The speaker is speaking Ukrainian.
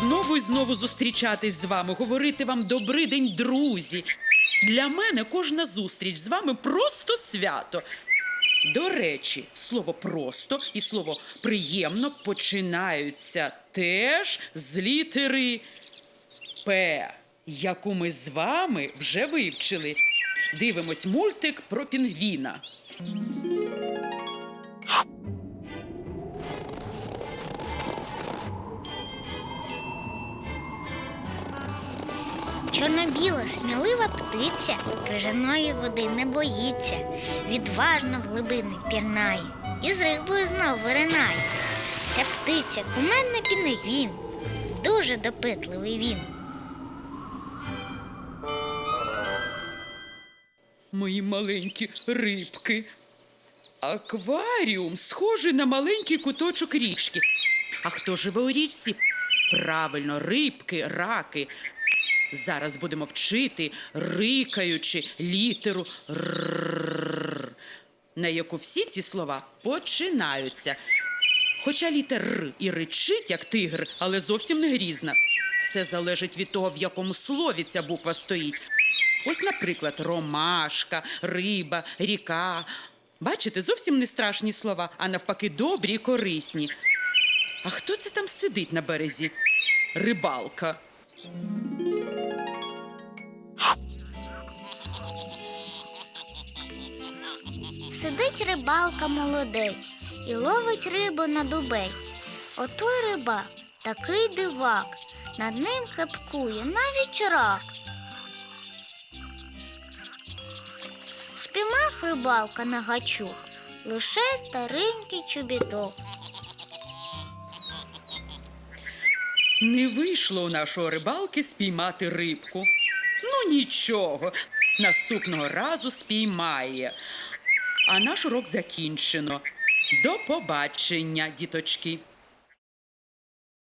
знову і знову зустрічатись з вами, говорити вам добрий день, друзі. Для мене кожна зустріч з вами просто свято. До речі, слово просто і слово приємно починаються теж з літери П, яку ми з вами вже вивчили. Дивимось мультик про пінгвіна. Чорно-біла, смілива птиця, крижаної води не боїться, відважно в глибини пірнає і з рибою знов виринає. Ця птиця кумедний пінгвін, дуже допитливий він. Мої маленькі рибки. Акваріум схожий на маленький куточок річки. А хто живе у річці? Правильно, рибки, раки. Зараз будемо вчити, рикаючи літеру «р», на яку всі ці слова починаються. Хоча літер Р і ричить, як тигр, але зовсім не грізна. Все залежить від того, в якому слові ця буква стоїть. Ось, наприклад, ромашка, риба, ріка. Бачите, зовсім не страшні слова, а навпаки, добрі і корисні. А хто це там сидить на березі? Рибалка. Сидить рибалка молодець і ловить рибу на дубець. Отой рибак, такий дивак, над ним кепкує навіть рак. Спіймав рибалка на гачок лише старенький чобіток. Не вийшло у нашого рибалки спіймати рибку. Ну нічого, наступного разу спіймає. А наш урок закінчено. До побачення, діточки.